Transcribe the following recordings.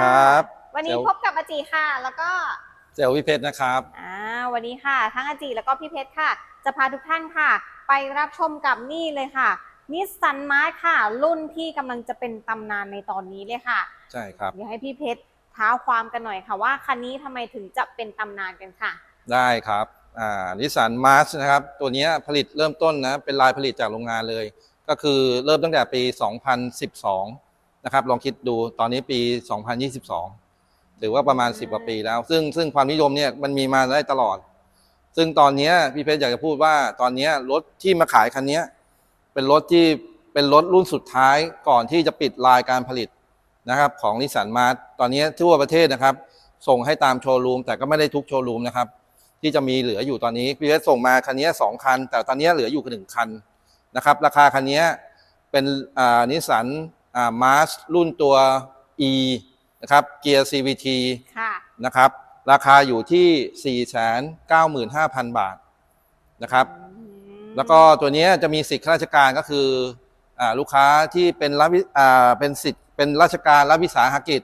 ครับ วันนี้เซลล์พบกับอาจีค่ะ แล้วก็เซลลวิเพชรนะครับอ่าวันนี้ค่ะ ทั้งอาจีแล้วก็พี่เพชรค่ะ จะพาทุกท่านค่ะ ไปรับชมกับนี่เลยค่ะนิสสันมาร์ค่ะ รุ่นที่กำลังจะเป็นตำนานในตอนนี้เลยค่ะ ใช่ครับเดี๋ยวให้พี่เพชรเท้าความกันหน่อยค่ะว่าคันนี้ทำไมถึงจะเป็นตำนานกันค่ะ ได้ครับอ่านิสสันมาร์ชนะครับ ตัวเนี้ยผลิตเริ่มต้นนะเป็นลายผลิตจากโรงงานเลย ก็คือเริ่มตั้งแต่ปี 2012 นะครับ ลองคิดดูตอนนี้ปี 2022 ถือว่าประมาณ 10กว่าปีแล้ว ซึ่งซึ่งความนิยมเนี่ยมันมีมาได้ตลอด ซึ่งตอนเนี้ยพี่เพชรอยากจะพูดว่าตอนเนี้ยรถที่มาขายคันเนี้ยเป็นรถที่เป็นรถรุ่นสุดท้ายก่อนที่จะปิดลายการผลิตนะครับของนิสสันมาร์ตอนนี้ทั่วประเทศนะครับ ส่งให้ตามโชว์รูม แต่ก็ไม่ได้ทุกโชว์รูมนะครับที่จะมีเหลืออยู่ตอนนี้พี่เพชรส่งมาคันนี้สองคัน แต่ตอนนี้เหลืออยู่หนึ่งคันนะครับ ราคาคันนี้เป็นอ่านิสสันอ่า มาร์รุ่นตัว E นะครับ เกียร์ CVT ค่ะ นะครับ ราคาอยู่ที่ 495,000 บาทนะครับอืมแล้วก็ตัวเนี้ยจะมีสิทธิข้าราชการก็คืออาลูกค้าที่เป็นรับวิอ่าเป็นสิทธิ์เป็นราชการรับวิสาหกิจ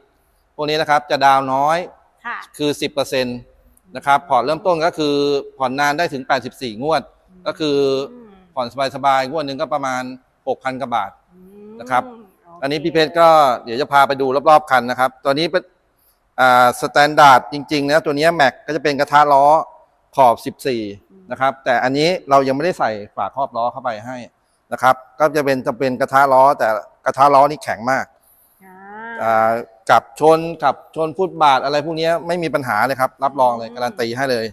พวกนี้นะครับจะดาวน์น้อยค่ะคือ 10%นะครับผ่อนเริ่มต้นก็คือผ่อนนานได้ถึง 84 งวด ก็คือผ่อนสบายๆ งวดหนึ่งก็ประมาณ 6,000กว่าบาทมนะครับโค อันนี้พี่เพชรก็เดี๋ยวจะพาไปดูรอบๆคันนะครับ ตัวนี้เป็นอ่าสแตนดาร์ดจริงๆนะตัวเนี้แม็กก็จะเป็นกระทะล้อขอบ 14 นะครับ แต่อันนี้เรายังไม่ได้ใส่ฝาครอบล้อเข้าไปให้นะครับ ก็จะเป็นจะเป็นกระทะล้อแต่กระทะล้อนี่แข็งมากอ่าอ่ากับชนกับชนฟุตบาทอะไรพวกนี้ไม่มีปัญหาเลยครับ รับรองเลยอืมการันตีให้เลย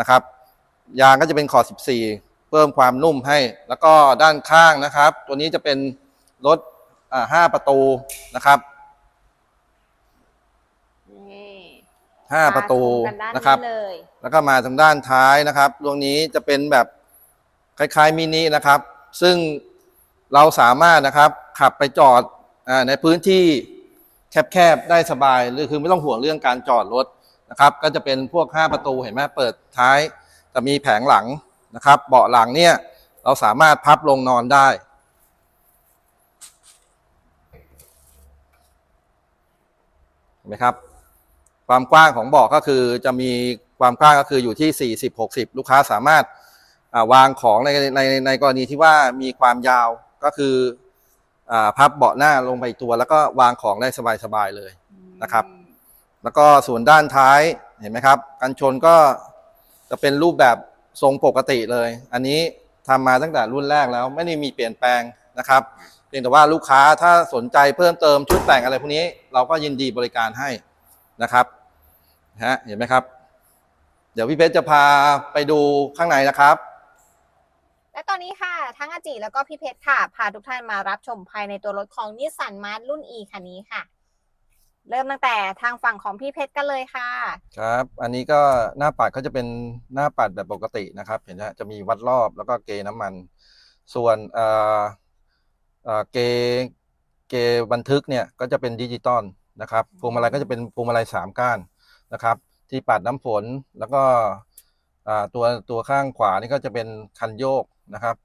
นะครับ ยางก็จะเป็นขอบ 14 เพิ่มความนุ่มให้ แล้วก็ด้านข้างนะครับ ตัวนี้จะเป็นรถอ่า ห้าประตูนะครับนี่ห้าประตูมาชมกันด้านนะครับเลยแล้วก็มาทางด้านท้ายนะครับตรงนี้จะเป็นแบบคล้ายๆมินินะครับ ซึ่งเราสามารถนะครับขับไปจอดอาในพื้นที่แคบๆได้สบายหรือคือไม่ต้องห่วงเรื่องการจอดรถนะครับ ก็จะเป็นพวก 5 ประตูเห็นไหมเปิดท้ายจะมีแผงหลังนะครับ เบาะหลังเนี่ยเราสามารถพับลงนอนได้ เห็นไหมครับ ความกว้างของเบาะก็คือจะมีความกว้างก็คืออยู่ที่ 40 60 ลูกค้าสามารถวางของในในในกรณีที่ว่ามีความยาวก็คืออพับเบาะหน้าลงไปตัว แล้วก็วางของได้สบายๆเลยนะครับ แล้วก็ส่วนด้านท้ายเห็นไหมครับกันชนก็จะเป็นรูปแบบทรงปกติเลย อันนี้ทำมาตั้งแต่รุ่นแรกแล้วไม่ได้มีเปลี่ยนแปลงนะครับ เพียงแต่ว่าลูกค้าถ้าสนใจเพิ่มเติมชุดแต่งอะไรพวกนี้ เราก็ยินดีบริการให้นะครับนะฮะเห็นไหมครับ เดี๋ยวพี่เพชรจะพาไปดูข้างในนะครับ และตอนนี้ค่ะ ทั้งอาจิแล้วก็พี่เพชรค่ะ พาทุกท่านมารับชมภายในตัวรถของนิสสันมาร์รุ่น E คันนี้ค่ะ เริ่มตั้งแต่ทางฝั่งของพี่เพชรกันเลยค่ะ ครับ อันนี้ก็หน้าปัดเขาจะเป็นหน้าปัดแบบปกตินะครับ เห็นไหมฮะจะมีวัดรอบแล้วก็เกน้ำมัน ส่วนเอ่อ เกเกบันทึกเนี่ยก็จะเป็นดิจิตอลนะครับพวงมาลัยก็จะเป็นพวงมาลัยสามก้านนะครับ ที่ปัดน้ำฝนแล้วก็ตัวตัวข้างขวานี่ก็จะเป็นคันโยกนะครับ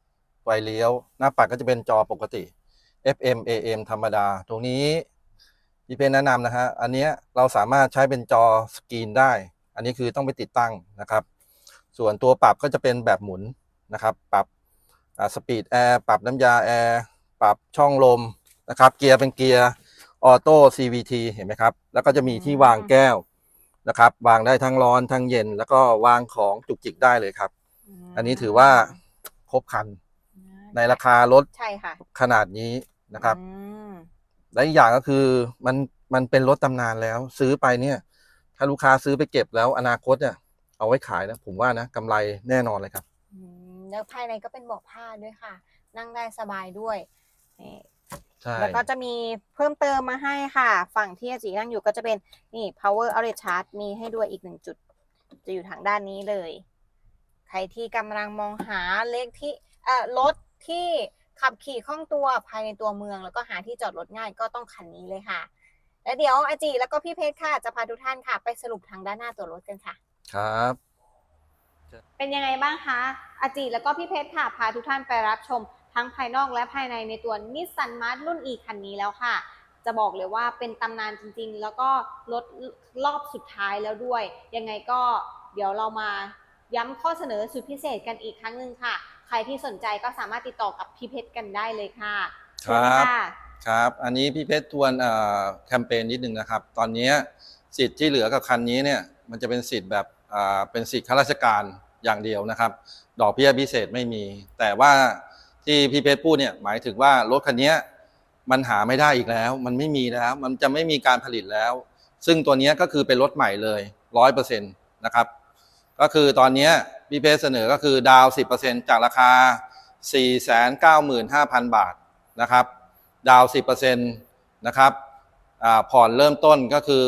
ไฟเลี้ยว หน้าปัดก็จะเป็นจอปกติ FM AM ธรรมดา ตรงนี้พี่เพนแนะนำนะฮะอันเนี้ยเราสามารถใช้เป็นจอสกรีนได้ อันนี้คือต้องไปติดตั้งนะครับ ส่วนตัวปรับก็จะเป็นแบบหมุนนะครับ ปรับสปีดแอร์ปรับน้ำยาแอร์ ปรับช่องลมนะครับ เกียร์เป็นเกียร์ออโต้ CVT เห็นไหมครับ แล้วก็จะมีที่วางแก้วนะครับ วางได้ทั้งร้อนทั้งเย็น แล้วก็วางของจุกจิกได้เลยครับ อันนี้ถือว่าครบครันในราคารถใช่ค่ะ ขนาดนี้นะครับอืมและอีกอย่างก็คือมันมันเป็นรถตำนานแล้ว ซื้อไปเนี่ย ถ้าลูกค้าซื้อไปเก็บแล้วอนาคตเนี่ยเอาไว้ขายนะผมว่านะกำไรแน่นอนเลยครับอืมแล้วภายในก็เป็นเบาะผ้าด้วยค่ะ นั่งได้สบายด้วย นี่ใช่แล้วก็จะมีเพิ่มเติมมาให้ค่ะ ฝั่งที่อาจินั่งอยู่ก็จะเป็นนี่ power outlet charge มีให้ด้วยอีกหนึ่งจุด จะอยู่ทางด้านนี้เลย ใครที่กำลังมองหาเลขที่เอ่อรถที่ขับขี่คล่องตัวภายในตัวเมือง แล้วก็หาที่จอดรถง่ายก็ต้องคันนี้เลยค่ะ แล้วเดี๋ยวอาจิแล้วก็พี่เพชรค่ะจะพาทุกท่านค่ะ ไปสรุปทางด้านหน้าตัวรถกันค่ะ ครับ เป็นยังไงบ้างคะอาจิแล้วก็พี่เพชรค่ะพาทุกท่านไปรับชม ทั้งภายนอกและภายในในตัวนิสสันมาร์รุ่น E คันนี้แล้วค่ะ จะบอกเลยว่าเป็นตำนานจริงๆ แล้วก็ลดรอบสุดท้ายแล้วด้วย ยังไงก็เดี๋ยวเรามาย้ำข้อเสนอสุดพิเศษกันอีกครั้งหนึ่งค่ะ ใครที่สนใจก็สามารถติดต่อกับพี่เพชรกันได้เลยค่ะครับเชิญค่ะครับ อันนี้พี่เพชรทวนเอ่อแคมเปญนิดนึงนะครับ ตอนนี้สิทธิ์ที่เหลือกับคันนี้เนี่ยมันจะเป็นสิทธิ์แบบอ่าเป็นสิทธิ์ข้าราชการอย่างเดียวนะครับ ดอกเบี้ยพิเศษไม่มี แต่ว่า ที่พี่เพชรพูดเนี่ยหมายถึงว่ารถคันนี้มันหาไม่ได้อีกแล้ว มันไม่มีแล้ว มันจะไม่มีการผลิตแล้ว ซึ่งตัวนี้ก็คือเป็นรถใหม่เลยร้อยเปอร์เซ็นต์นะครับ ก็คือตอนนี้พี่เพชรเสนอก็คือดาวสิบเปอร์เซ็นจากราคาสี่แสนเก้าหมื่นห้าพันบาทนะครับดาวสิบเปอร์เซ็นต์นะครับผ่อนเริ่มต้นก็คือ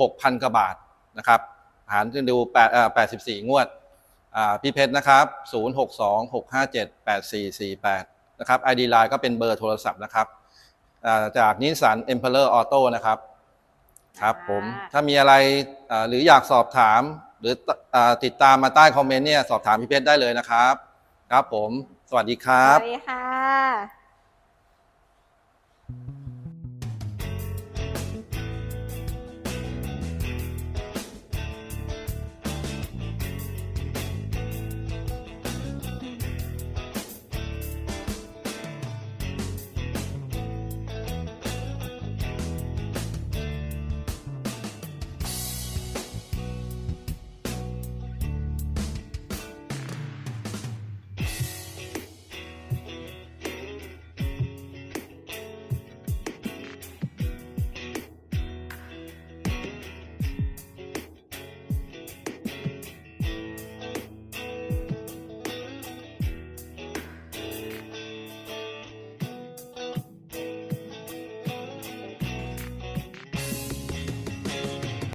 หกพันกว่าบาทนะครับหารดูแปดแปดสิบสี่งวด พี่เพชรนะครับ 0626578448 นะครับ ID Line ก็เป็นเบอร์โทรศัพท์นะครับจากนิสสันเอ็มเพลเลอร์ออโต้นะครับ ครับผม ถ้ามีอะไรหรืออยากสอบถาม หรือติดตามมาใต้คอมเมนต์เนี่ยสอบถามพี่เพชรได้เลยนะครับ ครับผม สวัสดีครับ สวัสดีค่ะ